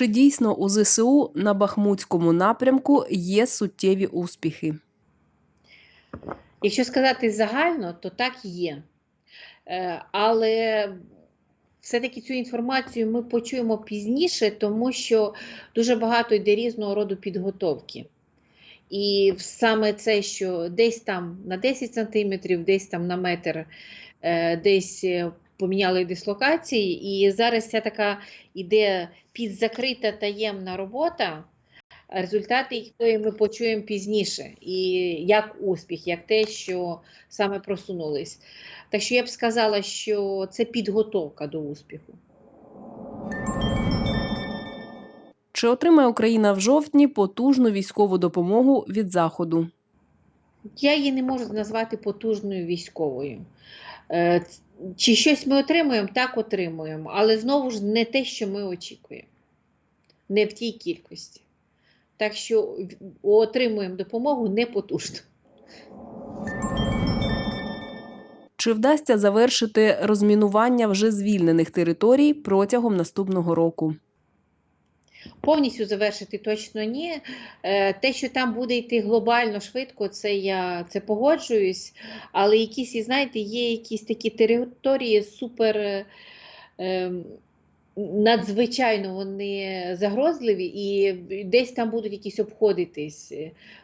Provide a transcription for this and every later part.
Чи дійсно у ЗСУ на Бахмутському напрямку є суттєві успіхи? Якщо сказати загально, то так є. Е, Але все-таки цю інформацію ми почуємо пізніше, тому що дуже багато йде різного роду підготовки. І саме це, що десь там на 10 сантиметрів, десь там на метр, е, десь поміняли дислокації, і зараз ця така іде підзакрита таємна робота, результати якої ми почуємо пізніше, і як успіх, як те, що саме просунулись. Так що я б сказала, що це підготовка до успіху. Чи отримає Україна в жовтні потужну військову допомогу від Заходу? Я її не можу назвати потужною військовою. Чи щось ми отримуємо? Так отримуємо, але знову ж не те, що ми очікуємо, не в тій кількості. Так що отримуємо допомогу не потужно. Чи вдасться завершити розмінування вже звільнених територій протягом наступного року? Повністю завершити точно ні. Е, Те, що там буде йти глобально швидко, це я це погоджуюсь. Але якісь, знаєте, є якісь такі території супер е, ем, надзвичайно вони загрозливі, і десь там будуть якісь обходитись.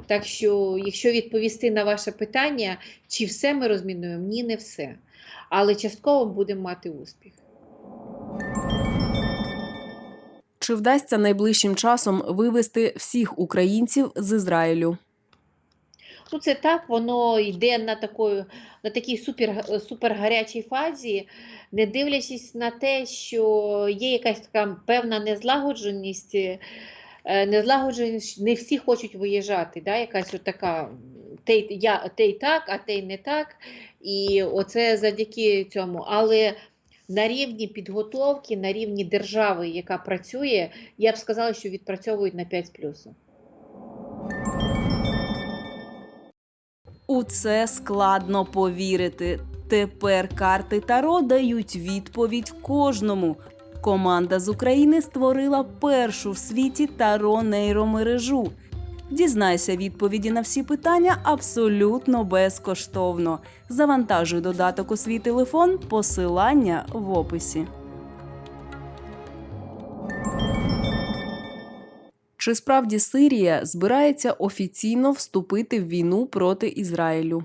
Так що, якщо відповісти на ваше питання, чи все ми розмінуємо? Ні, не все. Але частково будемо мати успіх. Чи вдасться найближчим часом вивести всіх українців з Ізраїлю? Ну, це так, воно йде на такою, на такій супер, супергарячій фазі, не дивлячись на те, що є якась така певна незлагодженість, е, незлагодженість, не всі хочуть виїжджати, да? якась от те, я, те й так, а те й не так. І оце завдяки цьому. Але на рівні підготовки, на рівні держави, яка працює, я б сказала, що відпрацьовують на 5 з. У це складно повірити. Тепер карти Таро дають відповідь кожному. Команда з України створила першу в світі таро нейромережу. Дізнайся відповіді на всі питання абсолютно безкоштовно. Завантажуй додаток у свій телефон, посилання в описі. Чи справді Сирія збирається офіційно вступити в війну проти Ізраїлю?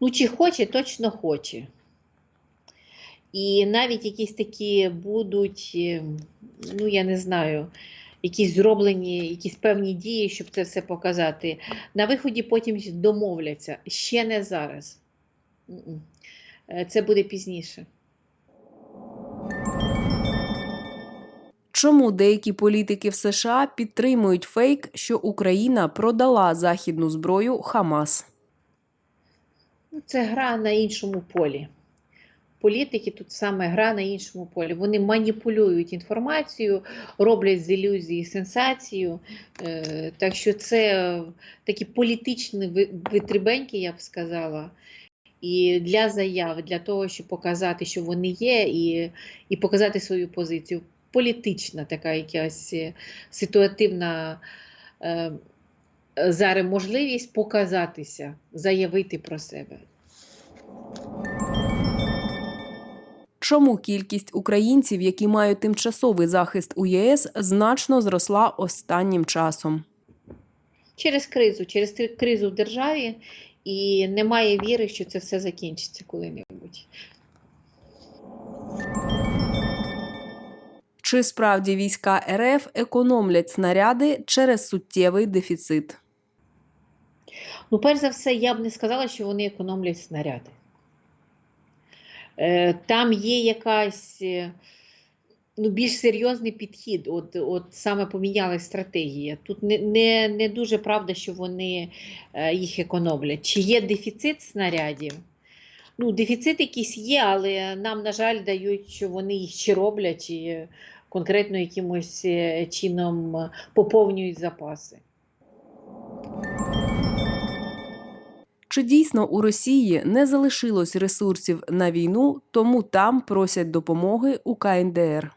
Ну, чи хоче, точно хоче. І навіть якісь такі будуть, е, ну я не знаю, якісь зроблені, якісь певні дії, щоб це все показати. На виході потім домовляться. Ще не зараз. Е, Це буде пізніше. Чому деякі політики в США підтримують фейк, що Україна продала західну зброю Хамас? Ну, Це гра на іншому полі. Політики тут саме гра на іншому полі. Вони маніпулюють інформацією, роблять з ілюзії сенсацію. Е, Так що це такі політичні ви- витребеньки, я б сказала. І для заяв, для того, щоб показати, що вони є, і, і показати свою позицію. Політична така якась е, ситуативна е, зараз можливість показатися, заявити про себе. Чому кількість українців, які мають тимчасовий захист у ЄС, значно зросла останнім часом? через кризу, через кризу в державі, і немає віри, що це все закінчиться коли-небудь. Чи справді війська РФ економлять снаряди через суттєвий дефіцит? Ну, перш за все, я б не сказала, що вони економлять снаряди. Е, Там є якась е, ну, більш серйозний підхід, от, от саме помінялась стратегія. Тут не, не, не дуже правда, що вони е, їх економлять. Чи є дефіцит снарядів? Ну, дефіцит якийсь є, але нам, на жаль, дають, що вони їх чи роблять, чи конкретно якимось чином поповнюють запаси. Чи дійсно у Росії не залишилось ресурсів на війну, тому там просять допомоги у КНДР?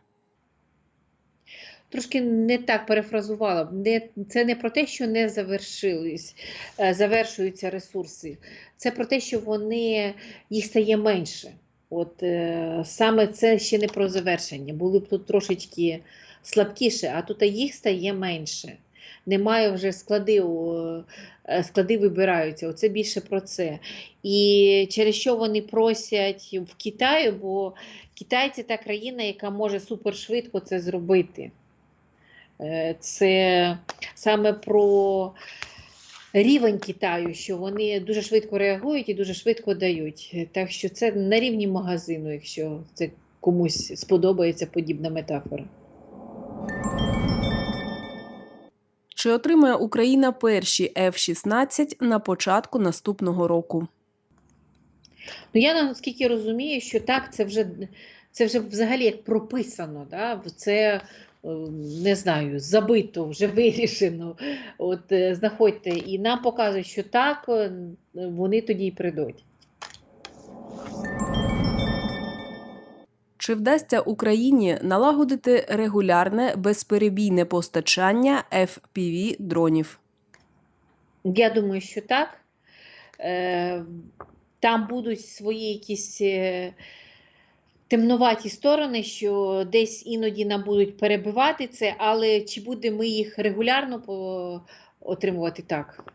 трошки не так перефразувала. Не, це не про те, що не завершились, е, завершуються ресурси. Це про те, що вони їх стає менше. От е, саме це ще не про завершення. Були б тут трошечки слабкіше, а тут їх стає менше. Немає вже склади, е, склади вибираються. Оце більше про це. І через що вони просять в Китаю, бо Китай це та країна, яка може супершвидко це зробити. Е, Це саме про рівень Китаю, що вони дуже швидко реагують і дуже швидко дають. Так що це на рівні магазину, якщо це комусь сподобається подібна метафора. Чи отримає Україна перші F-16 на початку наступного року? Ну, я наскільки розумію, що так, це вже, це вже взагалі як прописано. Да? Це е, не знаю, забито, вже вирішено. От е, знаходьте, і нам показують, що так, е, вони тоді й прийдуть. Чи вдасться Україні налагодити регулярне безперебійне постачання FPV дронів? Я думаю, що так. Е, Там будуть свої якісь е, темнуваті сторони, що десь іноді нам будуть перебивати це, але чи будемо ми їх регулярно отримувати так?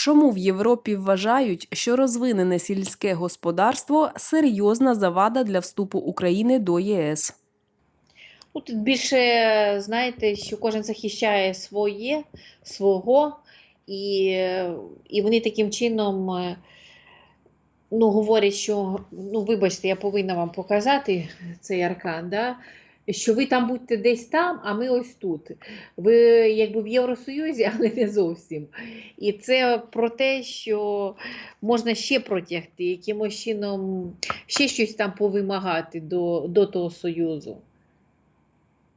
Чому в Європі вважають, що розвинене сільське господарство серйозна завада для вступу України до ЄС? Тут більше, знаєте, що кожен захищає своє, свого, і, і вони таким чином е, ну, говорять, що, ну, вибачте, я повинна вам показати цей аркан, да? Що ви там будьте десь там, а ми ось тут. Ви якби в Євросоюзі, але не зовсім. І це про те, що можна ще протягти, якимось чином ще щось там повимагати до, до того Союзу.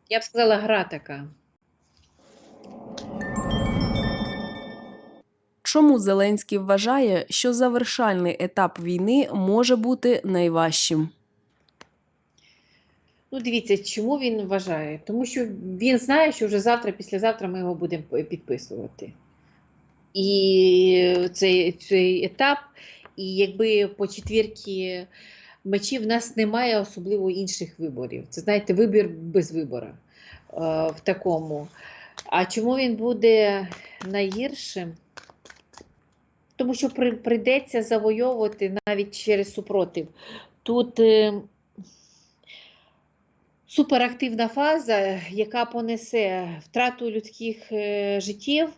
Я б сказала, гра така. Чому Зеленський вважає, що завершальний етап війни може бути найважчим? Ну, дивіться, чому він вважає? Тому що він знає, що вже завтра, післязавтра ми його будемо підписувати. І цей, цей етап, і якби по четвірки мечів в нас немає особливо інших виборів. Це знаєте, вибір без вибору е, в такому. А чому він буде найгіршим? Тому що при, прийдеться завойовувати навіть через супротив. Тут е, суперактивна фаза, яка понесе втрату людських е, життів,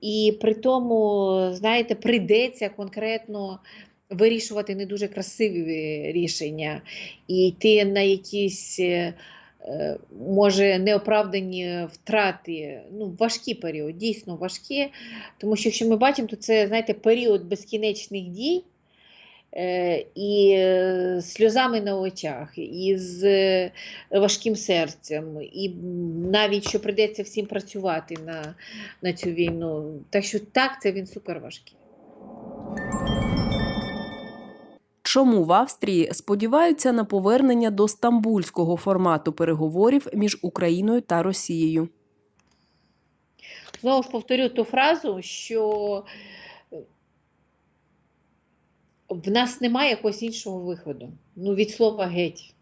і при тому, знаєте, прийдеться конкретно вирішувати не дуже красиві рішення і йти на якісь. е, е, Може, неоправдані втрати, ну, важкі період, дійсно важкі. Тому що, якщо ми бачимо, то це, знаєте, період безкінечних дій і е, сльозами на очах, і з е, важким серцем, і навіть що прийдеться всім працювати на, на цю війну. Так що так, це він супер важкий. Чому в Австрії сподіваються на повернення до стамбульського формату переговорів між Україною та Росією? Знову ж повторю ту фразу, що е, в нас немає якогось іншого виходу. Ну, від слова геть.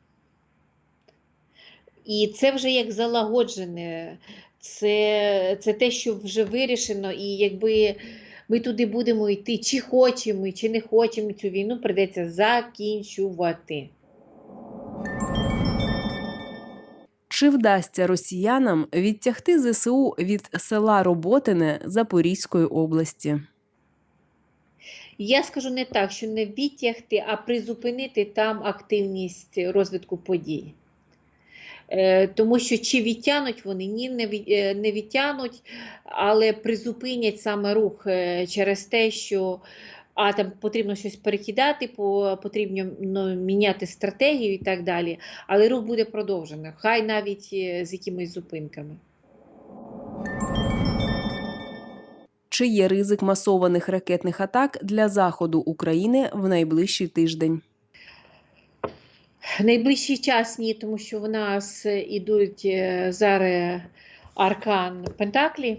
І це вже як залагоджене, це, це те, що вже вирішено, і якби ми туди будемо йти, чи хочемо, чи не хочемо цю війну, прийдеться закінчувати. Чи вдасться росіянам відтягти ЗСУ від села Роботине Запорізької області? Я скажу не так, що не відтягти, а призупинити там активність розвитку подій. Е, Тому що чи відтянуть вони, ні, не е, відтянуть, але призупинять саме рух е, через те, що а там потрібно щось перекидати, потрібно ну, міняти стратегію і так далі. Але рух буде продовжено, хай навіть з якимись зупинками. Чи є ризик масованих ракетних атак для заходу України в найближчий тиждень? Найближчий час ні, тому що в нас ідуть е, зараз аркан Пентаклі,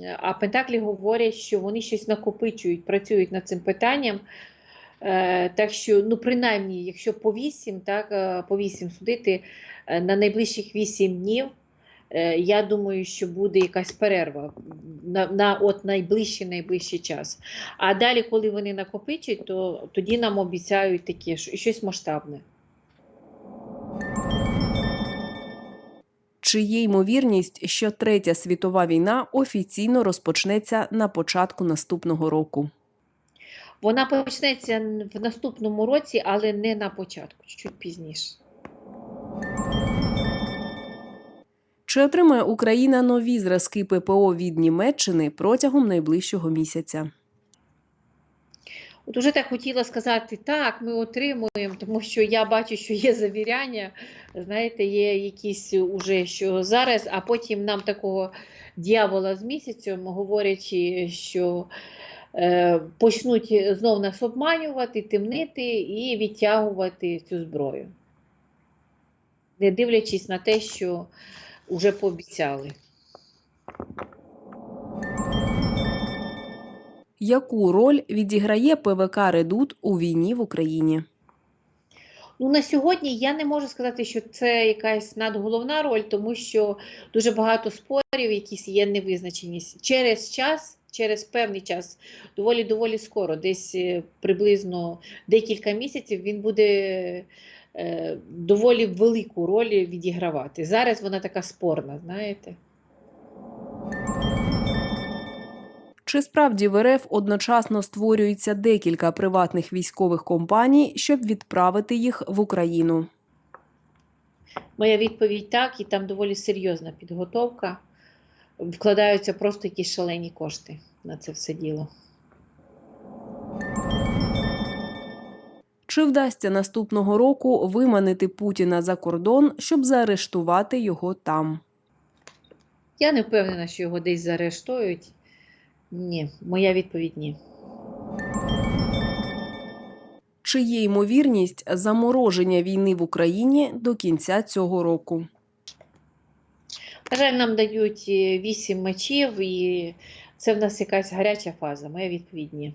е, а Пентаклі говорять, що вони щось накопичують, працюють над цим питанням. Е, Так що, ну, принаймні, якщо по 8, так, е, по 8 судити, е, на найближчих 8 днів, е, я думаю, що буде якась перерва на, на от найближчий найближчий час. А далі, коли вони накопичать, то тоді нам обіцяють таке щось масштабне. Чи є ймовірність, що третя світова війна офіційно розпочнеться на початку наступного року? Вона почнеться в наступному році, але не на початку, чуть пізніше. Чи отримає Україна нові зразки ППО від Німеччини протягом найближчого місяця? От уже так хотіла сказати, так, ми отримуємо, тому що я бачу, що є завіряння, знаєте, є якісь уже що зараз, а потім нам такого дьявола з місяцем, говорячи, що е, почнуть знов нас обманювати, темнити і відтягувати цю зброю, не дивлячись на те, що вже пообіцяли. Яку роль відіграє ПВК Редут у війні в Україні? Ну, на сьогодні я не можу сказати, що це якась надголовна роль, тому що дуже багато спорів, якісь є невизначеність. Через час, через певний час, доволі доволі скоро, десь е, приблизно декілька місяців, він буде доволі велику роль відігравати. Зараз вона така спорна, знаєте. Чи справді в РФ одночасно створюється декілька приватних військових компаній, щоб відправити їх в Україну? Моя відповідь так, і там доволі серйозна підготовка. Вкладаються просто якісь шалені кошти на це все діло. Чи вдасться наступного року виманити Путіна за кордон, щоб заарештувати його там? Я не впевнена, що його десь заарештують. Ні, моя відповідь ні. Чи є ймовірність замороження війни в Україні до кінця цього року? На жаль, нам дають е, вісім мечів, і це в нас якась гаряча фаза. Моя відповідь ні.